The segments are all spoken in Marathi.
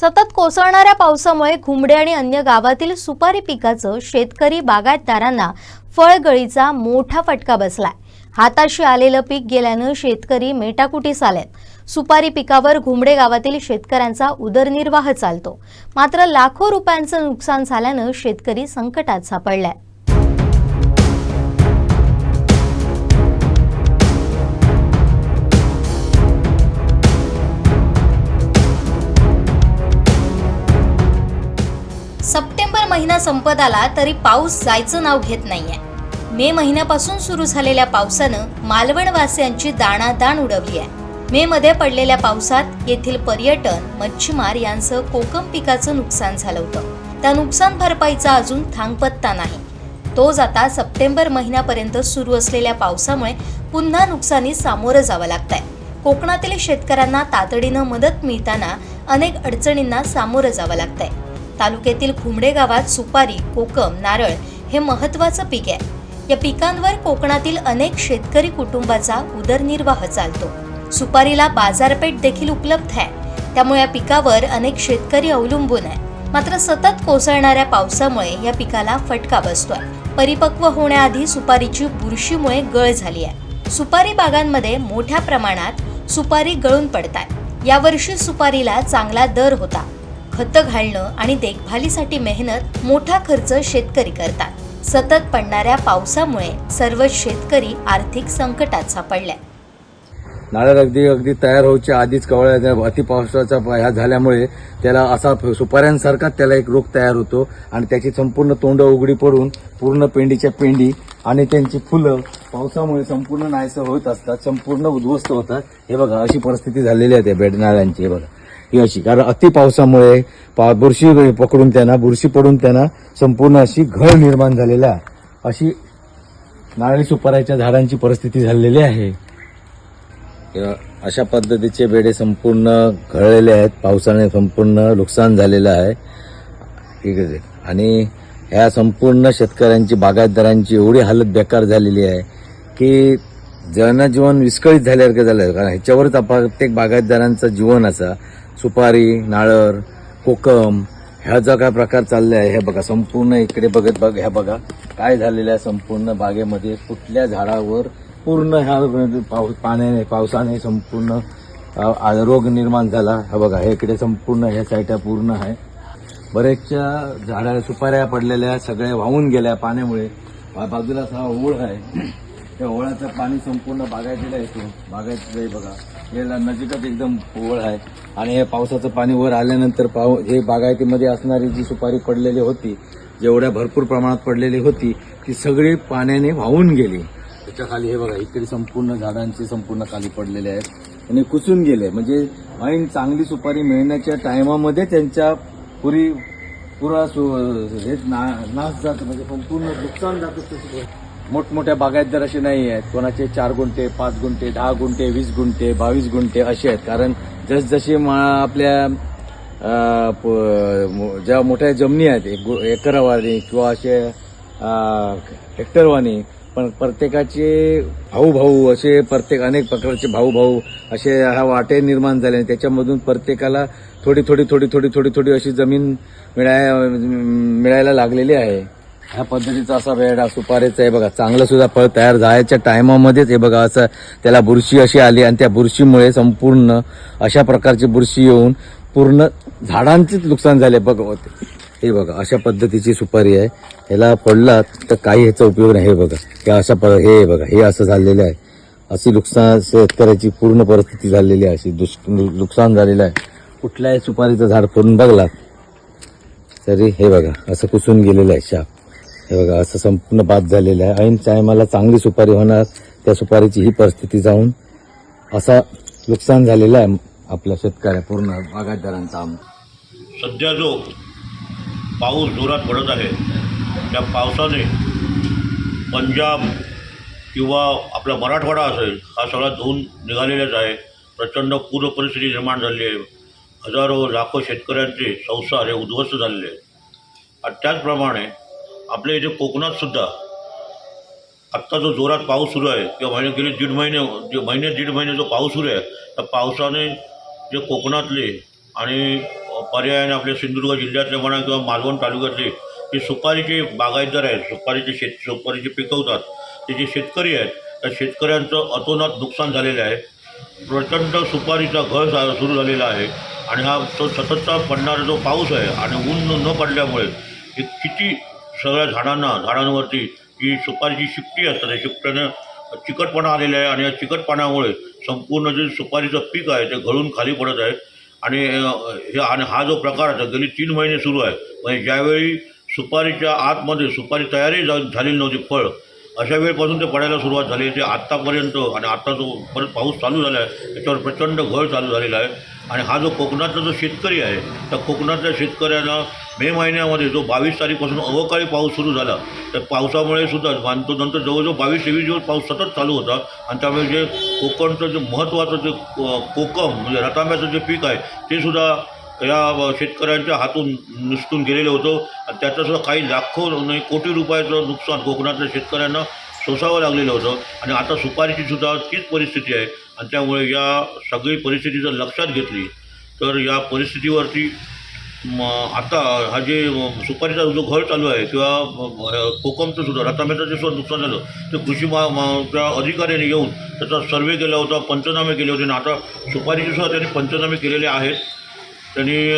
सतत कोसळणाऱ्या पावसामुळे घुमडे आणि अन्य गावातील सुपारी पिकाचं शेतकरी बागायतदारांना फळगळीचा मोठा फटका बसलाय. हाताशी आलेलं पीक गेल्यानं शेतकरी मेटाकुटीस आलेत. सुपारी पिकावर घुमडे गावातील शेतकऱ्यांचा उदरनिर्वाह चालतो. मात्र लाखो रुपयांचं नुकसान झाल्यानं शेतकरी संकटात सापडलाय. सप्टेंबर महिना संपत आला तरी पाऊस जायचं नाव घेत नाहीये. मे महिन्यापासून सुरू झालेल्या पावसानं मालवणवासियांची दाणादाण उडवली आहे मे मध्ये पडलेल्या पावसात येथील पर्यटन मच्छीमार यांचं कोकम पिकाचं नुकसान झालं होतं. त्या नुकसान भरपाईचा अजून थांगपत्ता नाही. तोच आता सप्टेंबर महिन्यापर्यंत सुरू असलेल्या पावसामुळे पुन्हा नुकसानी सामोरं जावं लागतंय. कोकणातील शेतकऱ्यांना तातडीनं मदत मिळताना अनेक अडचणींना सामोरं जावं लागतंय. तालुक्यातील खुमडे गावात सुपारी कोकम नारळ हे महत्वाचं पीक आहे. या पिकांवर कोकणातील अनेक शेतकरी कुटुंबाचा उदरनिर्वाह चालतो. सुपारीला बाजारपेठ देखील उपलब्ध आहे. त्यामुळे या पिकावर अनेक शेतकरी अवलंबून आहे. मात्र सतत कोसळणाऱ्या पावसामुळे या पिकाला फटका बसतोय. परिपक्व होण्याआधी सुपारीची बुरशीमुळे गळ झाली आहे. सुपारी बागांमध्ये मोठ्या प्रमाणात सुपारी गळून पडतात यावर्षी सुपारीला चांगला दर होता. खतं घालणं आणि देखभालीसाठी मेहनत मोठा खर्च शेतकरी करतात. सतत पडणाऱ्या पावसामुळे सर्व शेतकरी आर्थिक संकटात सापडल्या. नारळ अगदी अगदी तयार व्हायच्या आधीच कवळ्या अतिपावसाचा ह्या झाल्यामुळे त्याला असा सुपाऱ्यांसारखाच त्याला एक रोग तयार होतो आणि त्याची संपूर्ण तोंड उघडी पडून पूर्ण पेंडीच्या पेंडी आणि त्यांची फुलं पावसामुळे संपूर्ण नाहीसं होत असतात संपूर्ण उद्ध्वस्त होतात. हे बघा अशी परिस्थिती झालेली आहे त्या बेडनाळ्यांची हे बघा. ही अशी. कारण अति पावसामुळे पा बुरशी पकडून त्यांना बुरशी पडून त्यांना संपूर्ण अशी घळ निर्माण झालेला आहे अशी नारळी सुपाऱ्याच्या झाडांची परिस्थिती झालेली आहे. अशा पद्धतीचे बेडे संपूर्ण घळलेले आहेत. पावसाने संपूर्ण नुकसान झालेलं आहे. ठीक आहे. आणि ह्या संपूर्ण शेतकऱ्यांची बागायतदारांची एवढी हालत बेकार झालेली आहे की जनजीवन विस्कळीत झाल्यासारखं झालं आहे. कारण ह्याच्यावरच प्रत्येक बागायतदारांचं जीवन असा. सुपारी नाळर कोकम ह्या जो काय प्रकार चालले आहे हे बघा संपूर्ण इकडे बघत बघ ह्या बघा काय झालेलं आहे संपूर्ण बागेमध्ये कुठल्या झाडावर पूर्ण ह्या पाऊस पाण्याने पावसाने संपूर्ण आ- रोग निर्माण झाला. हा बघा हे इकडे संपूर्ण ह्या साईडला पूर्ण आहे. बरेचशा झाडा सुपाऱ्या पडलेल्या सगळ्या वाहून गेल्या पाण्यामुळे. बाजूलाच हा ओळ आहे. त्या ओळाचं पाणी संपूर्ण बागायतीला येतो. बागायतीला बघा. याला नजीकच एकदम ओळ आहे. आणि हे पावसाचं पाणी वर आल्यानंतर पाव हे बागायतीमध्ये असणारी जी सुपारी पडलेली होती जेवढ्या भरपूर प्रमाणात पडलेली होती ती सगळी पाण्याने वाहून गेली. त्याच्याखाली हे बघा इकडे संपूर्ण झाडांची संपूर्ण खाली पडलेले आहेत आणि कुचून गेले. म्हणजे ऐन चांगली सुपारी मिळण्याच्या टायमामध्ये त्यांच्या पुरी पुरा सु हे ना- नाश जात म्हणजे संपूर्ण नुकसान जातं मोठमोठ्या बागायतदार असे नाही आहेत. कोणाचे चार गुंठे पाच गुंठे दहा गुंठे वीस गुंठे बावीस गुंठे असे आहेत. कारण जसजसे मा- आपल्या प- मो- ज्या मोठ्या जमिनी आहेत एक गु- एकरवाणी किंवा असे हेक्टरवानी हेक्टरवाणी पण प्रत्येकाचे भाऊ भाऊ असे प्रत्येक अनेक प्रकारचे भाऊ भाऊ असे हा वाटे निर्माण झाले त्याच्यामधून प्रत्येकाला थोडी थोडी थोडी थोडी थोडी थोडी अशी जमीन मिळाय मिळायला लागलेली आहे. ह्या पद्धतीचा असा वेळ सुपारीचा आहे. बघा चांगलं सुद्धा फळ तयार जायच्या टायमामध्येच हे बघा असं त्याला बुरशी अशी आली आणि त्या बुरशीमुळे संपूर्ण अशा प्रकारची बुरशी येऊन पूर्ण झाडांचेच नुकसान झाले बघ हे बघा अशा पद्धतीची सुपारी आहे. ह्याला पडला तर काही ह्याचा उपयोग नाही हे बघा. हे अशा प हे बघा हे असं झालेलं आहे. अशी नुकसान शेतकऱ्याची पूर्ण परिस्थिती झालेली आहे. अशी दुष् नुकसान झालेलं आहे. कुठल्याही सुपारीचं झाड फोडून बघला तरी हे बघा असं कुसून गेलेलं आहे शाप. हे बघा असं संपूर्ण बाद झालेलं आहे. ऐन टायमाला चांगली सुपारी होणार त्या सुपारीची ही परिस्थिती जाऊन असा नुकसान झालेलं आहे आपल्या शेतकऱ्या पूर्ण बागायतदारांचा सध्या जो पाऊस जोरात पडत आहे त्या पावसाने पंजाब किंवा आपला मराठवाडा असेल हा सगळा धुवून निघालेलाच आहे. प्रचंड पूर परिस्थिती निर्माण झाली आहे. हजारो लाखो शेतकऱ्यांचे संसार हे उद्ध्वस्त झालेले आहेत. आणि त्याचप्रमाणे आपल्या इथे कोकणातसुद्धा आत्ता जो जोरात पाऊस सुरू आहे किंवा महिने गेले दीड महिने जे महिने दीड महिने जो पाऊस सुरू आहे त्या पावसाने जे कोकणातले आणि पर्यायाने आपल्या सिंधुदुर्ग जिल्ह्यातले म्हणा किंवा मालवण तालुक्यातले जे सुपारीचे बागायतदार आहेत सुपारीचे शेत सुपारीचे पिकवतात ते जे शेतकरी आहेत त्या शेतकऱ्यांचं अतोनात नुकसान झालेलं आहे. प्रचंड सुपारीचा घळ सुरू झालेला आहे. आणि हा तो सततचा पडणारा जो पाऊस आहे आणि ऊन न पडल्यामुळे हे किती सगळ्या झाडांना झाडांवरती जी सुपारीची शिपटी असतात त्या शिपट्यानं चिकटपणा आलेला आहे आणि या चिकटपणामुळे संपूर्ण जे सुपारीचं पीक आहे ते घळून खाली पडत आहे. आणि हे आणि हा जो प्रकार आहे गेली तीन महिने सुरू आहे. म्हणजे ज्यावेळी सुपारीच्या आतमध्ये सुपारी तयारी जा झालेली नव्हती फळ अशा वेळपासून ते पडायला सुरुवात झाली. ते आत्तापर्यंत आणि आत्ता जो परत पाऊस चालू झाला आहे त्याच्यावर प्रचंड घळ चालू झालेला आहे. आणि हा जो कोकणातला जो शेतकरी आहे त्या कोकणातल्या शेतकऱ्यांना मे महिन्यामध्ये जो बावीस तारीखपासून अवकाळी पाऊस सुरू झाला त्या पावसामुळे सुद्धा मानतो नंतर जवळजवळ बावीस तेवीस दिवस पाऊस सतत चालू होता. आणि त्यामुळे जे कोकणचं जे महत्त्वाचं जे कोकम म्हणजे रतांब्याचं जे पीक आहे ते सुद्धा या शेतकऱ्यांच्या हातून निसटून गेलेलं होतं. आणि त्याचंसुद्धा काही लाखो नाही कोटी रुपयाचं नुकसान कोकणातल्या शेतकऱ्यांना सोसावं लागलेलं होतं. आणि आता सुपारीची सुद्धा तीच परिस्थिती आहे. आणि त्यामुळे या सगळी परिस्थिती जर लक्षात घेतली तर या परिस्थितीवरती म आता हा जे सुपारीचा जो घर चालू आहे किंवा कोकमचं सुद्धा रतांब्याचं जे सुद्धा नुकसान झालं ते कृषी मा मा- त्या अधिकाऱ्याने येऊन त्याचा सर्वे केला होता पंचनामे केले होते. आणि आता सुपारीचे सुद्धा त्यांनी पंचनामे केलेले आहेत. त्यांनी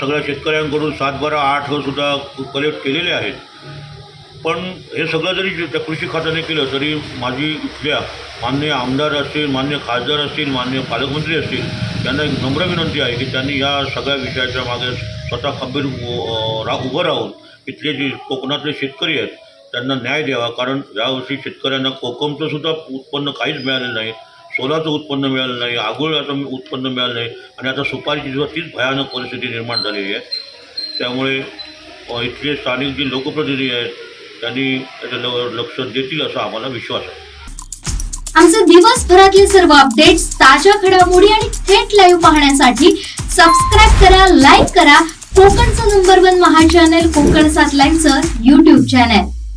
सगळ्या शेतकऱ्यांकडून सात बारा आठ सुद्धा कलेक्ट केलेले आहेत. पण हे सगळं जरी त्या कृषी खात्याने केलं तरी माझी इथल्या मान्य आमदार असतील मान्य खासदार असतील मान्य पालकमंत्री असतील त्यांना एक नम्र विनंती आहे की त्यांनी या सगळ्या विषयाच्या मागे स्वतः खंबीर राग रा उभं राहून इथले जे कोकणातले शेतकरी आहेत त्यांना न्याय द्यावा. कारण यावर्षी शेतकऱ्यांना कोकमचं सुद्धा उत्पन्न काहीच मिळालेलं नाही सोलाचं उत्पन्न मिळालं नाही आगोळ्याचं उत्पन्न मिळालं नाही आणि आता सुपारीची सुद्धा तीच भयानक परिस्थिती निर्माण झालेली आहे. त्यामुळे इथले स्थानिक जे लोकप्रतिनिधी आहेत त्यांनी त्याच्यावर लक्ष देतील असा आम्हाला विश्वास आहे. आमचे दिवसभरातले सर्व अपडेट्स ताज्या घडामोडी आणि थेट लाईव्ह पाहण्यासाठी सबस्क्राईब करा लाईक करा. कोकणचं नंबर वन महा चॅनल कोकण सात लाईव्हचं युट्यूब चॅनल